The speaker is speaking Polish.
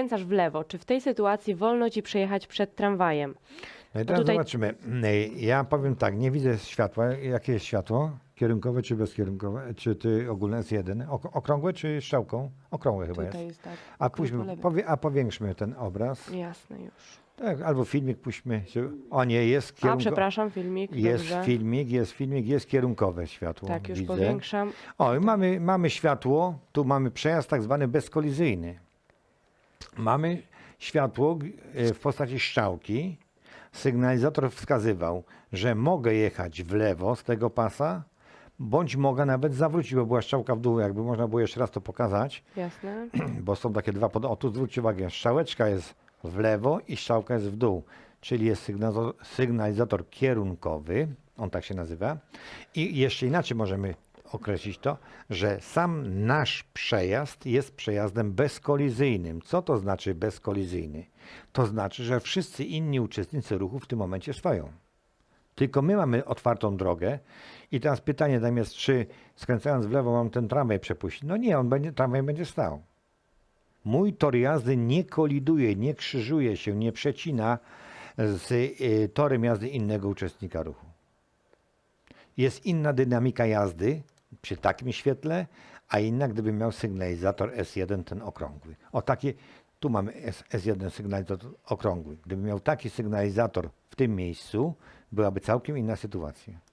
skręcasz w lewo, czy w tej sytuacji wolno ci przejechać przed tramwajem? No i teraz tutaj- zobaczymy. Ja powiem tak, nie widzę światła. Jakie jest światło? Kierunkowe czy bezkierunkowe? Czy ty ogólne jest jeden? Ok- okrągłe czy strzałką? Okrągłe chyba Tutaj jest. jest tak. A, po lewej. powie, a powiększmy ten obraz. Jasne już. Tak, albo filmik puśćmy. O nie, jest A, kierunkowe. przepraszam, filmik. Jest dobrze. filmik, jest filmik, jest kierunkowe światło. Tak, już widzę. powiększam. O, i mamy, mamy światło, tu mamy przejazd tak zwany bezkolizyjny. Mamy światło e, w postaci strzałki. Sygnalizator wskazywał, że mogę jechać w lewo z tego pasa, bądź mogę nawet zawrócić, bo była strzałka w dół, jakby można było jeszcze raz to pokazać, Jasne. bo są takie dwa pod... O, tu zwróćcie uwagę, strzałeczka jest w lewo i strzałka jest w dół, czyli jest sygnalizator, sygnalizator kierunkowy, on tak się nazywa. I jeszcze inaczej możemy określić to, że sam nasz przejazd jest przejazdem bezkolizyjnym. Co to znaczy bezkolizyjny? To znaczy, że wszyscy inni uczestnicy ruchu w tym momencie stoją. Tylko my mamy otwartą drogę i teraz pytanie tam jest, czy skręcając w lewo mam ten tramwaj przepuścić? No nie, on będzie, tramwaj będzie stał. Mój tor jazdy nie koliduje, nie krzyżuje się, nie przecina z y, torem jazdy innego uczestnika ruchu. Jest inna dynamika jazdy przy takim świetle, a inna gdyby miał sygnalizator S1 ten okrągły. O takie, tu mamy S, S1 sygnalizator okrągły. Gdyby miał taki sygnalizator w tym miejscu, byłaby całkiem inna sytuacja.